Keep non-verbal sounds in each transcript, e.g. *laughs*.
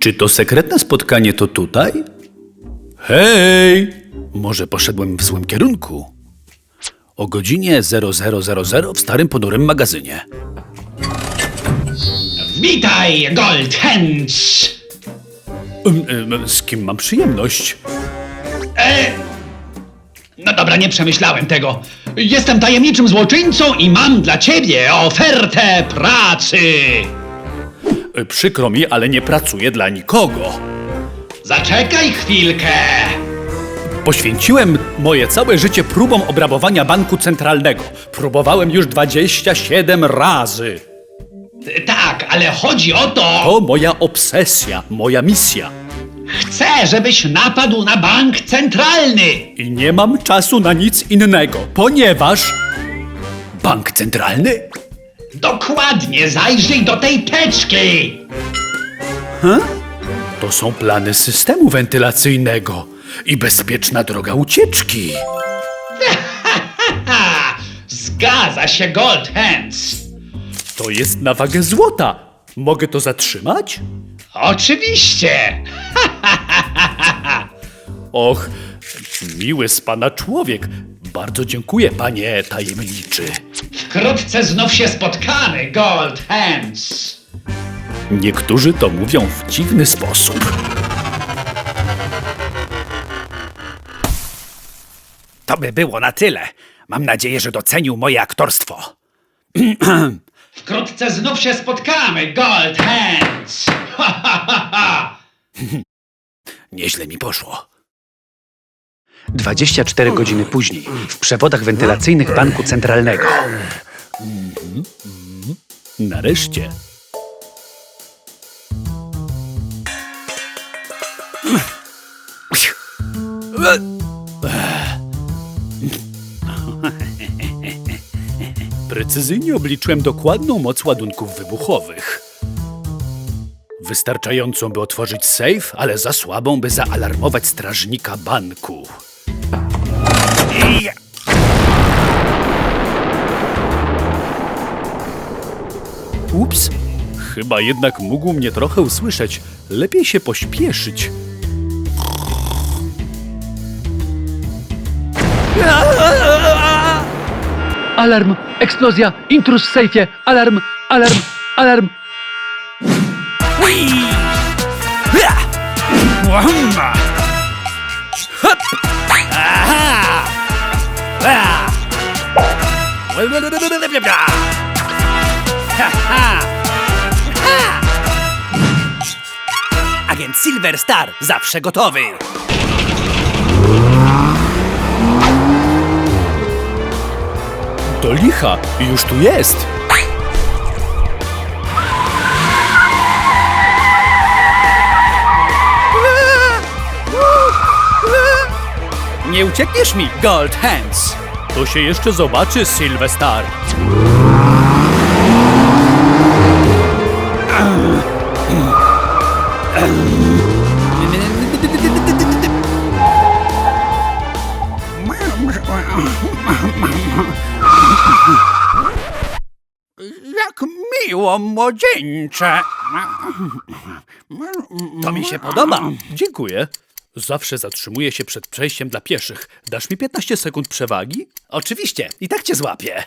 Czy to sekretne spotkanie to tutaj? Hej! Może poszedłem w złym kierunku? O godzinie 0000 w starym ponurym magazynie. Witaj, Gold Hands! Z kim mam przyjemność? No dobra, nie przemyślałem tego. Jestem tajemniczym złoczyńcą i mam dla ciebie ofertę pracy. Y, Przykro mi, ale nie pracuję dla nikogo. Zaczekaj chwilkę. Poświęciłem moje całe życie próbom obrabowania banku centralnego. Próbowałem już 27 razy. Tak, ale chodzi o to, To moja obsesja, moja misja. chcę, żebyś napadł na bank centralny. I nie mam czasu na nic innego, ponieważ. Bank centralny? Dokładnie, zajrzyj do tej teczki. To są plany systemu wentylacyjnego i bezpieczna droga ucieczki. Ha! *laughs* Zgadza się, Gold Hands. To jest na wagę złota. Mogę to zatrzymać? Oczywiście. *laughs* Och, miły z pana człowiek. Bardzo dziękuję, panie tajemniczy. Wkrótce znów się spotkamy, Gold Hands. Niektórzy to mówią w dziwny sposób. To by było na tyle. Mam nadzieję, że docenił moje aktorstwo. *clears throat* Wkrótce znów się spotkamy, Gold Hands! Ha, ha, ha, ha! Nieźle mi poszło. 24 godziny później, w przewodach wentylacyjnych Banku Centralnego. Nareszcie. Precyzyjnie obliczyłem dokładną moc ładunków wybuchowych. Wystarczającą, by otworzyć sejf, ale za słabą, by zaalarmować strażnika banku. Ups! Chyba jednak mógł mnie trochę usłyszeć. Lepiej się pośpieszyć. Alarm! Eksplozja! Intruz w sejfie! Alarm! Alarm! Alarm! Wahumma! Agent Silver Star zawsze gotowy. Do licha! Już tu jest! Nie uciekniesz mi, Gold Hands. To się jeszcze zobaczy, Sylwestar. Jak miło, młodzieńcze. To mi się podoba. Dziękuję. Zawsze zatrzymuję się przed przejściem dla pieszych. Dasz mi 15 sekund przewagi? Oczywiście, i tak cię złapię.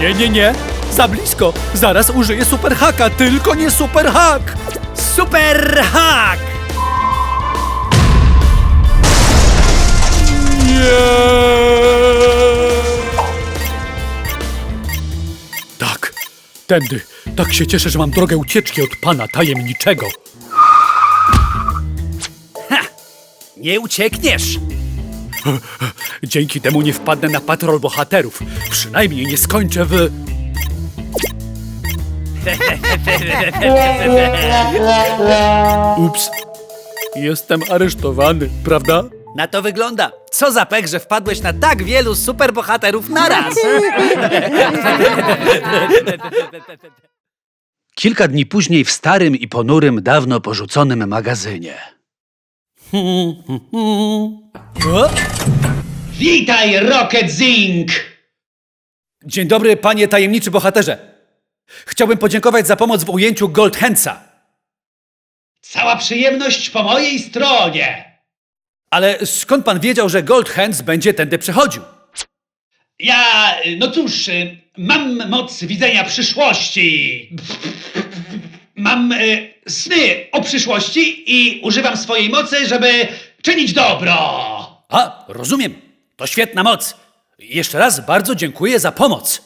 Nie, nie, nie. Za blisko. Zaraz użyję superhaka, tylko nie superhak. Super hack! Tędy. Tak się cieszę, że mam drogę ucieczki od pana tajemniczego. Nie uciekniesz! Dzięki temu nie wpadnę na patrol bohaterów. Przynajmniej nie skończę w... Ups. Jestem aresztowany, prawda? Na to wygląda. Co za pech, że wpadłeś na tak wielu superbohaterów naraz! Kilka dni później w starym i ponurym, dawno porzuconym magazynie. O? Witaj, Rocket Zing! Dzień dobry, panie tajemniczy bohaterze. Chciałbym podziękować za pomoc w ujęciu Gold Handsa. Cała przyjemność po mojej stronie. Ale skąd pan wiedział, że Gold Hands będzie tędy przechodził? Ja, no cóż, y, mam moc widzenia przyszłości. Mam y, sny o przyszłości i używam swojej mocy, żeby czynić dobro. A, rozumiem. To świetna moc. Jeszcze raz bardzo dziękuję za pomoc.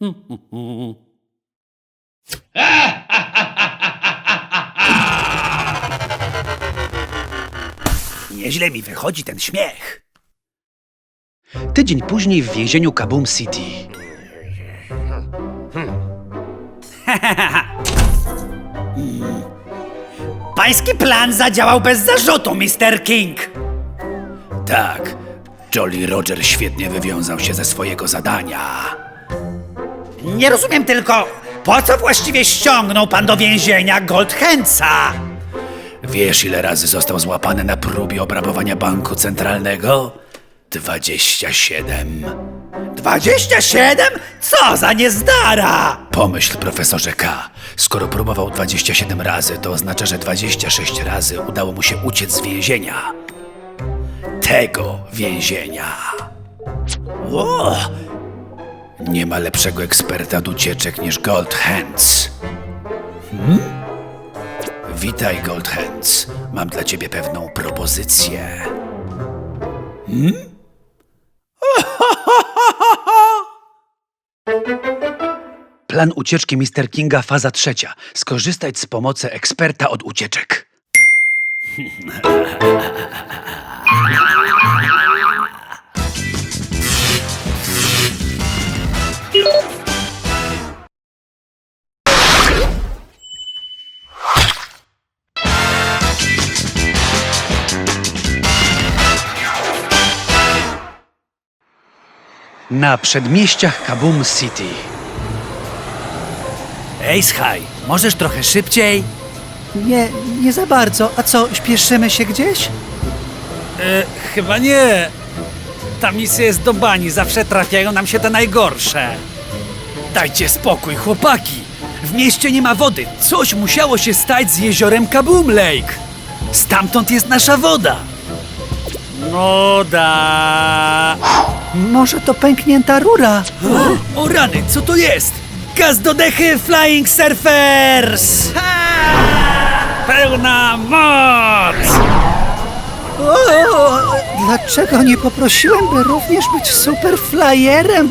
*laughs* Nieźle mi wychodzi ten śmiech. Tydzień później w więzieniu Kaboom City. *laughs* Pański plan zadziałał bez zarzutu, Mr. King. Tak, Jolly Roger świetnie wywiązał się ze swojego zadania. Nie rozumiem tylko, po co właściwie ściągnął pan do więzienia Gold Handsa? Wiesz, ile razy został złapany na próbie obrabowania banku centralnego? 27. 27? Co za niezdara! Pomyśl, profesorze K. Skoro próbował 27 razy, to oznacza, że 26 razy udało mu się uciec z więzienia. Tego więzienia. O! Nie ma lepszego eksperta od ucieczek niż Gold Hands. Hmm? Witaj, Gold Hands. Mam dla ciebie pewną propozycję. *laughs* Plan ucieczki Mr. Kinga, faza trzecia. Skorzystać z pomocy eksperta od ucieczek. *laughs* Na przedmieściach Kaboom City. Ace High, możesz trochę szybciej? Nie, nie za bardzo. A co, śpieszymy się gdzieś? E, chyba nie. Ta misja jest do bani, zawsze trafiają nam się te najgorsze. Dajcie spokój, chłopaki! W mieście nie ma wody. Coś musiało się stać z jeziorem Kaboom Lake. Stamtąd jest nasza woda. No da. Może to pęknięta rura? O rany, co to jest? Gaz do dechy Flying Surfers! Pełna moc! O, dlaczego nie poprosiłem, by również być superflyerem?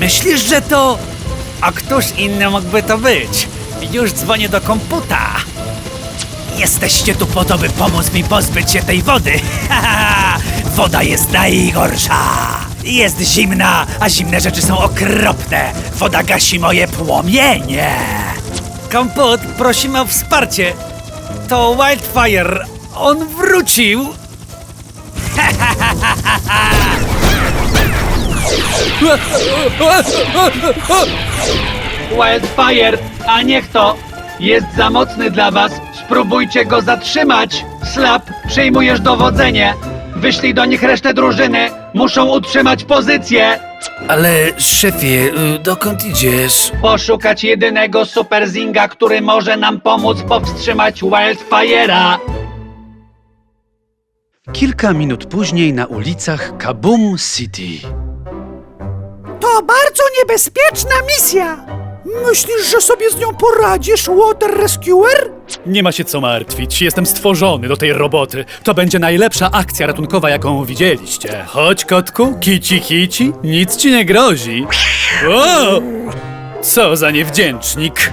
Myślisz, że to... A któż inny mógłby to być? Już dzwonię do komputa. Jesteście tu po to, by pomóc mi pozbyć się tej wody. *laughs* Woda jest najgorsza. Jest zimna, a zimne rzeczy są okropne. Woda gasi moje płomienie. Komput, prosimy o wsparcie. To Wildfire. On wrócił. *laughs* Wildfire, a niech to! Jest za mocny dla was. Spróbujcie go zatrzymać. Slap, przejmujesz dowodzenie. Wyślij do nich resztę drużyny. Muszą utrzymać pozycję. Ale szefie, y, dokąd idziesz? Poszukać jedynego superzinga, który może nam pomóc powstrzymać Wildfire'a. Kilka minut później na ulicach Kaboom City. To bardzo niebezpieczna misja! Myślisz, że sobie z nią poradzisz, Water Rescuer? Nie ma się co martwić, jestem stworzony do tej roboty. To będzie najlepsza akcja ratunkowa, jaką widzieliście. Chodź, kotku, kici kici, nic ci nie grozi. O! Co za niewdzięcznik.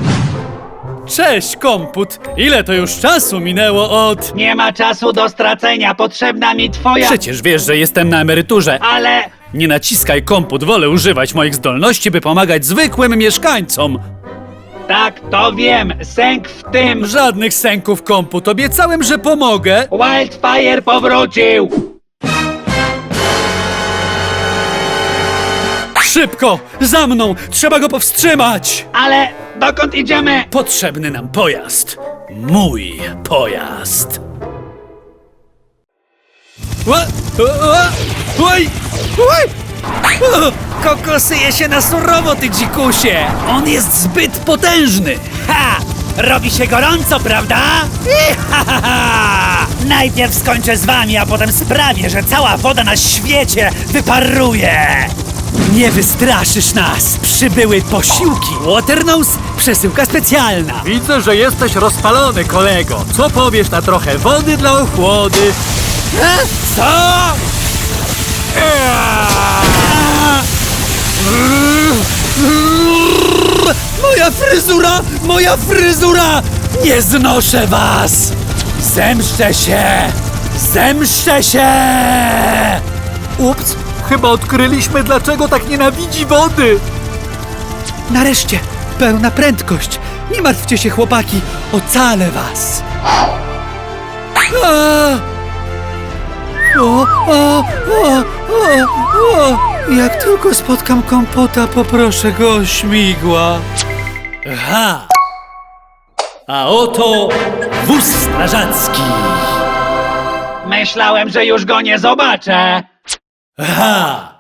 Cześć, komput. Ile to już czasu minęło od... Nie ma czasu do stracenia. Potrzebna mi twoja... Przecież wiesz, że jestem na emeryturze. Ale... Nie naciskaj komput, wolę używać moich zdolności, by pomagać zwykłym mieszkańcom. Tak, to wiem. Sęk w tym. Żadnych sęków, komput, obiecałem, że pomogę. Wildfire powrócił. Szybko! Za mną! Trzeba go powstrzymać! Ale dokąd idziemy? Potrzebny nam pojazd. Mój pojazd. Oj! Oj! O, Kokosuje się na surowo, ty dzikusie! On jest zbyt potężny! Ha! Robi się gorąco, prawda? Ha, ha, ha! Najpierw skończę z wami, a potem sprawię, że cała woda na świecie wyparuje! Nie wystraszysz nas! Przybyły posiłki! Waternose, przesyłka specjalna! Widzę, że jesteś rozpalony, kolego. Co powiesz na trochę wody dla ochłody? Co? Moja fryzura! Moja fryzura! Nie znoszę was! Zemszczę się! Zemszczę się! Ups, chyba odkryliśmy, dlaczego tak nienawidzi wody. Nareszcie, pełna prędkość! Nie martwcie się, chłopaki! Ocalę was! A! O, o, o, o, o! Jak tylko spotkam kompota, poproszę go o śmigła. Ha! A oto wóz strażacki! Myślałem, że już go nie zobaczę. Ha!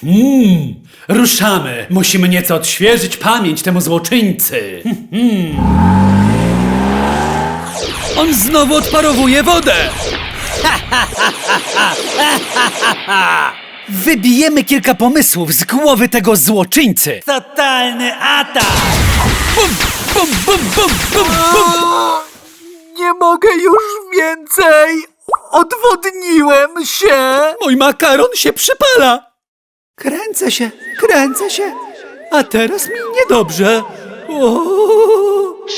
Hmm, ruszamy! Musimy nieco odświeżyć pamięć temu złoczyńcy. Hmm. On znowu odparowuje wodę! Wybijemy kilka pomysłów z głowy tego złoczyńcy! Totalny atak! Bum, bum, bum, bum, bum, bum. Nie mogę już więcej. Odwodniłem się. Mój makaron się przypala! Kręcę się, kręcę się, a teraz mi niedobrze. O!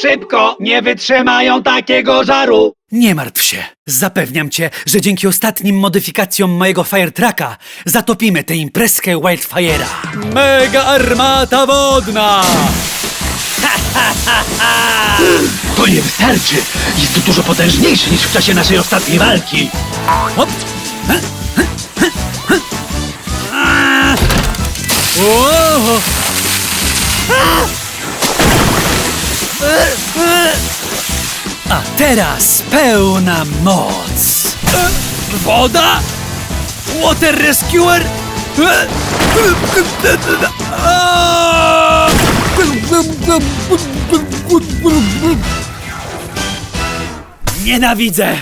Szybko, nie wytrzymają takiego żaru. Nie martw się, zapewniam cię, że dzięki ostatnim modyfikacjom mojego Firetracka zatopimy tę imprezkę Wildfire'a. Mega armata wodna! *laughs* To nie wystarczy. Jest dużo potężniejszy niż w czasie naszej ostatniej walki. Hop! Teraz pełna moc. Woda? Water Rescuer? Nienawidzę!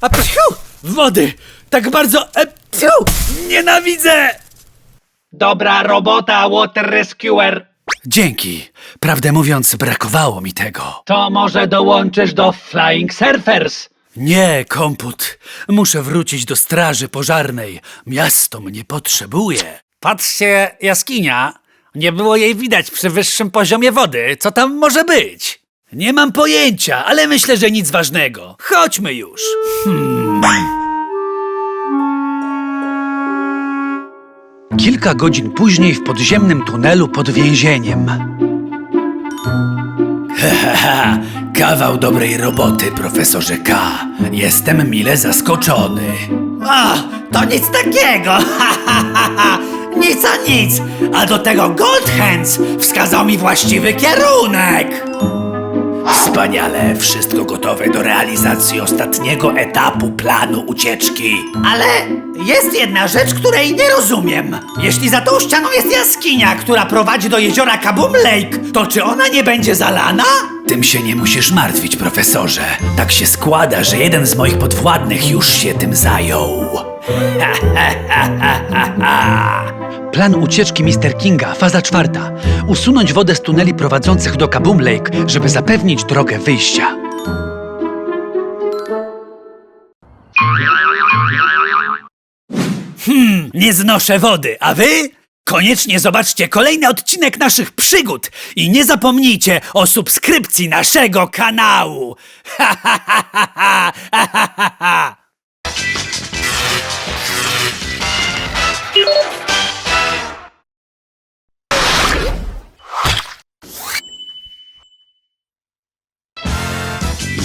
A psiu! Wody! Tak bardzo... E, psiu! Nienawidzę! Dobra robota, Water Rescuer. Dzięki. Prawdę mówiąc, brakowało mi tego. To może dołączysz do Flying Surfers. Nie, komput. Muszę wrócić do straży pożarnej. Miasto mnie potrzebuje. Patrzcie, jaskinia. Nie było jej widać przy wyższym poziomie wody. Co tam może być? Nie mam pojęcia, ale myślę, że nic ważnego. Chodźmy już. Kilka godzin później w podziemnym tunelu pod więzieniem. Haha, *laughs* kawał dobrej roboty, profesorze K. Jestem mile zaskoczony. A, to nic takiego! *laughs* nic a nic! A do tego Goldhands wskazał mi właściwy kierunek! Wspaniale, wszystko gotowe do realizacji ostatniego etapu planu ucieczki. Ale jest jedna rzecz, której nie rozumiem. Jeśli za tą ścianą jest jaskinia, która prowadzi do jeziora Kaboom Lake, to czy ona nie będzie zalana? Tym się nie musisz martwić, profesorze. Tak się składa, że jeden z moich podwładnych już się tym zajął. *laughs* Plan ucieczki Mr. Kinga, faza czwarta. Usunąć wodę z tuneli prowadzących do Kaboom Lake, żeby zapewnić drogę wyjścia. Hmm, nie znoszę wody, a wy? Koniecznie zobaczcie kolejny odcinek naszych przygód i nie zapomnijcie o subskrypcji naszego kanału. *laughs* Ha, ha, ha, ha, ha, ha, ha, ha.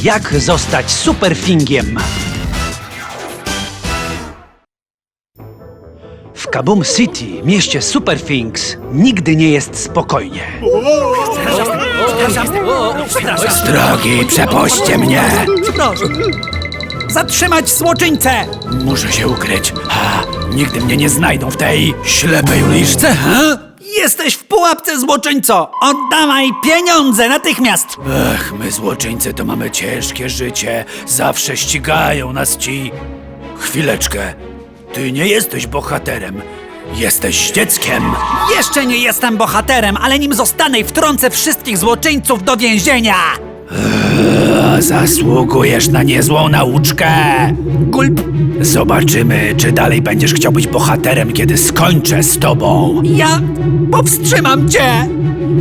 Jak zostać superfingiem? W Kaboom City, mieście Superfinks, nigdy nie jest spokojnie. Z drogi, przepuśćcie mnie! Zatrzymać złoczyńcę! Muszę się ukryć. Ha, nigdy mnie nie znajdą w tej ślepej uliczce, ha? Jesteś w pułapce, złoczyńco! Oddawaj pieniądze natychmiast! Ech, my złoczyńcy to mamy ciężkie życie. Zawsze ścigają nas ci. Chwileczkę. Ty nie jesteś bohaterem. Jesteś dzieckiem. Jeszcze nie jestem bohaterem, ale nim zostanę i wtrącę wszystkich złoczyńców do więzienia! A zasługujesz na niezłą nauczkę. Gulp, Zobaczymy, czy dalej będziesz chciał być bohaterem, kiedy skończę z tobą. ja powstrzymam cię!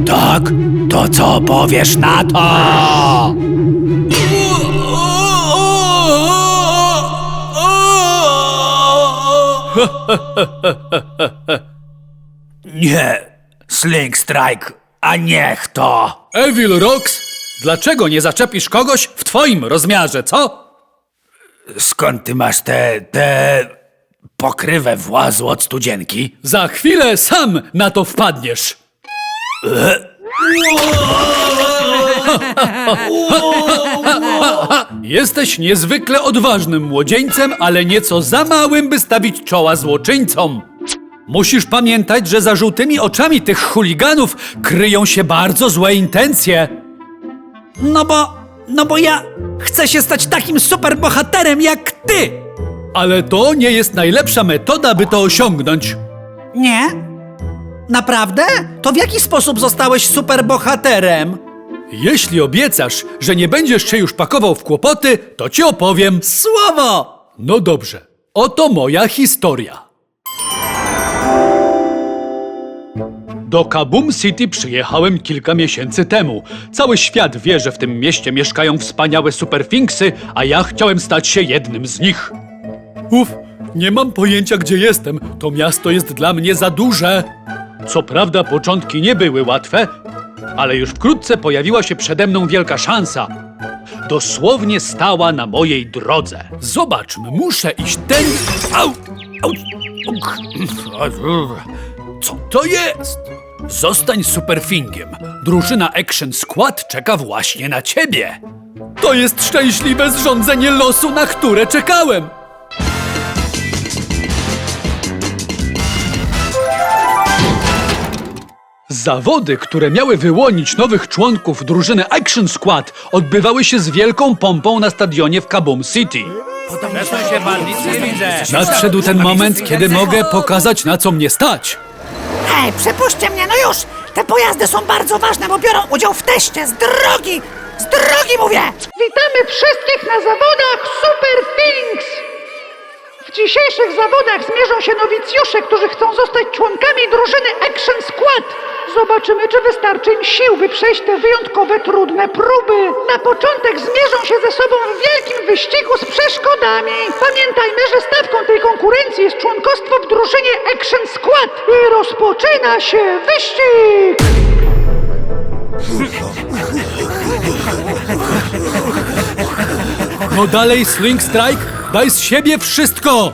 Tak? To co powiesz na to? *laughs* Nie, Sling Strike, a niech to. Evil Rox, dlaczego nie zaczepisz kogoś w twoim rozmiarze, co? Skąd ty masz te, te pokrywę włazu od studzienki? Za chwilę sam na to wpadniesz. Jesteś niezwykle odważnym młodzieńcem, ale nieco za małym, by stawić czoła złoczyńcom. Musisz pamiętać, że za żółtymi oczami tych chuliganów kryją się bardzo złe intencje. No bo, no bo ja chcę się stać takim superbohaterem jak ty! Ale to nie jest najlepsza metoda, by to osiągnąć. Nie? Naprawdę? To w jaki sposób zostałeś superbohaterem? Jeśli obiecasz, że nie będziesz się już pakował w kłopoty, to ci opowiem. Słowo! No dobrze, oto moja historia. Do Kabum City przyjechałem kilka miesięcy temu. Cały świat wie, że w tym mieście mieszkają wspaniałe superfinksy, a ja chciałem stać się jednym z nich. Uf, nie mam pojęcia, gdzie jestem. To miasto jest dla mnie za duże. Co prawda, początki nie były łatwe, ale już wkrótce pojawiła się przede mną wielka szansa. Dosłownie stała na mojej drodze. Zobaczmy, muszę iść ten. Au! Au! Co to jest? Zostań superfingiem. Drużyna Action Squad czeka właśnie na ciebie. To jest szczęśliwe zrządzenie losu, na które czekałem. Zawody, które miały wyłonić nowych członków drużyny Action Squad, odbywały się z wielką pompą na stadionie w Kabum City. Nadszedł ten moment, kiedy mogę pokazać, na co mnie stać. Ej, przepuśćcie mnie, no już! Te pojazdy są bardzo ważne, bo biorą udział w teście. Z drogi! Z drogi mówię! Witamy wszystkich na zawodach Super Things! W dzisiejszych zawodach zmierzą się nowicjusze, którzy chcą zostać członkami drużyny Action Squad. Zobaczymy, czy wystarczy im sił, by przejść te wyjątkowe, trudne próby. Na początek zmierzą się ze sobą w wielkim wyścigu z przeszkodami. Pamiętajmy, że stawką tej konkurencji jest członkostwo w drużynie Action Squad. I rozpoczyna się wyścig! No dalej, Sling Strike, daj z siebie wszystko!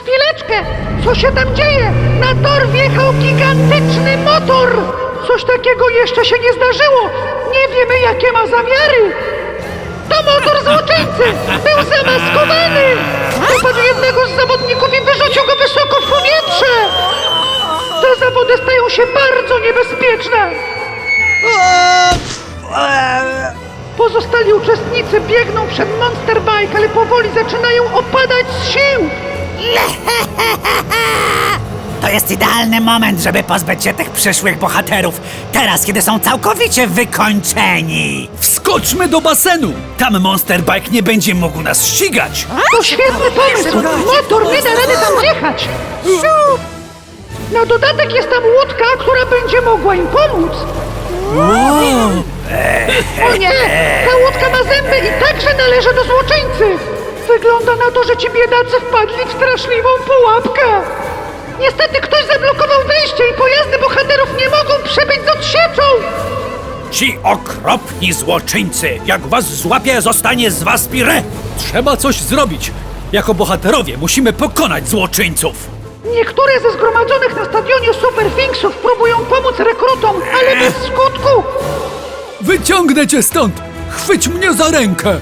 Chwileczkę! Co się tam dzieje? Na tor wjechał gigantyczny motor! Coś takiego jeszcze się nie zdarzyło! Nie wiemy, jakie ma zamiary! To motor złoczyńcy! Był zamaskowany! Dopadł jednego z zawodników i wyrzucił go wysoko w powietrze! Te zawody stają się bardzo niebezpieczne! Pozostali uczestnicy biegną przed Monster Bike, ale powoli zaczynają opadać z sił! To jest idealny moment, żeby pozbyć się tych przyszłych bohaterów. Teraz, kiedy są całkowicie wykończeni. Wskoczmy do basenu! Tam Monster Bike nie będzie mógł nas ścigać! To świetny pomysł! Motor nie da rady tam wjechać! Na dodatek jest tam łódka, która będzie mogła im pomóc! O nie! Ta łódka ma zęby i także należy do złoczyńcy! Wygląda na to, że ci biedacy wpadli w straszliwą pułapkę! Niestety ktoś zablokował wejście i pojazdy bohaterów nie mogą przebyć z odsieczą! Ci okropni złoczyńcy! Jak was złapie, zostanie z was pire! Trzeba coś zrobić! Jako bohaterowie musimy pokonać złoczyńców! Niektóre ze zgromadzonych na stadionie Superfinksów próbują pomóc rekrutom, ale bez skutku! Wyciągnę cię stąd! Chwyć mnie za rękę!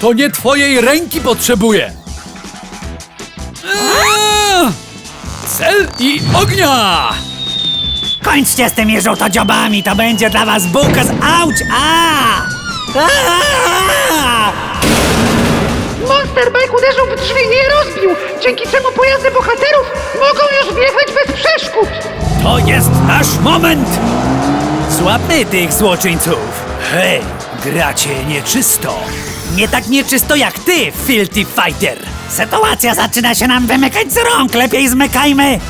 To nie twojej ręki potrzebuję! Eee! Cel i ognia! Kończcie z tymi żółtodziobami, to będzie dla was bułka z auć! A! A! Monster Bike uderzył w drzwi i je rozbił, dzięki czemu pojazdy bohaterów mogą już wjechać bez przeszkód. To jest nasz moment! Złapmy tych złoczyńców! Hej, gracie nieczysto! Nie tak nieczysto jak ty, Filthy Fighter! Sytuacja zaczyna się nam wymykać z rąk, lepiej zmykajmy!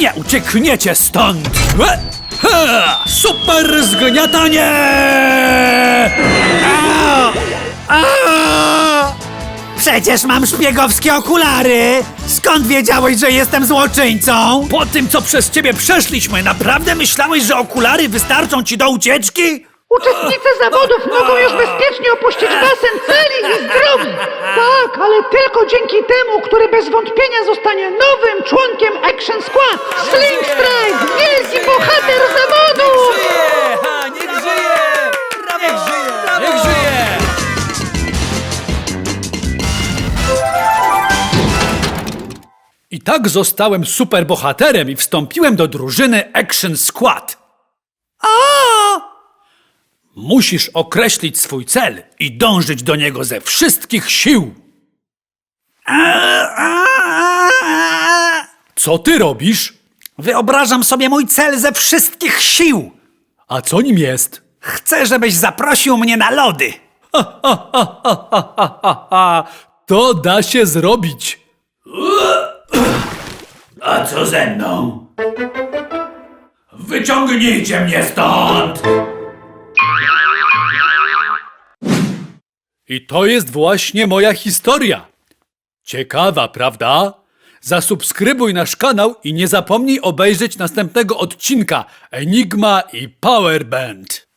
Nie uciekniecie stąd! E, ha, super zgniatanie! A! A! Przecież mam szpiegowskie okulary! Skąd wiedziałeś, że jestem złoczyńcą? Po tym, co przez ciebie przeszliśmy, naprawdę myślałeś, że okulary wystarczą ci do ucieczki? Uczestnicy zawodów mogą już bezpiecznie opuścić basen celi i zdrowi. Tak, ale tylko dzięki temu, który bez wątpienia zostanie nowym członkiem Action Squad. Sling Strike, wielki bohater zawodów! Niech żyje! I tak zostałem superbohaterem i wstąpiłem do drużyny Action Squad. Musisz określić swój cel i dążyć do niego ze wszystkich sił. Co ty robisz? Wyobrażam sobie mój cel ze wszystkich sił. A co nim jest? Chcę, żebyś zaprosił mnie na lody. *laughs* To da się zrobić. A co ze mną? Wyciągnijcie mnie stąd! I to jest właśnie moja historia. Ciekawa, prawda? Zasubskrybuj nasz kanał i nie zapomnij obejrzeć następnego odcinka Enigma i Power Band.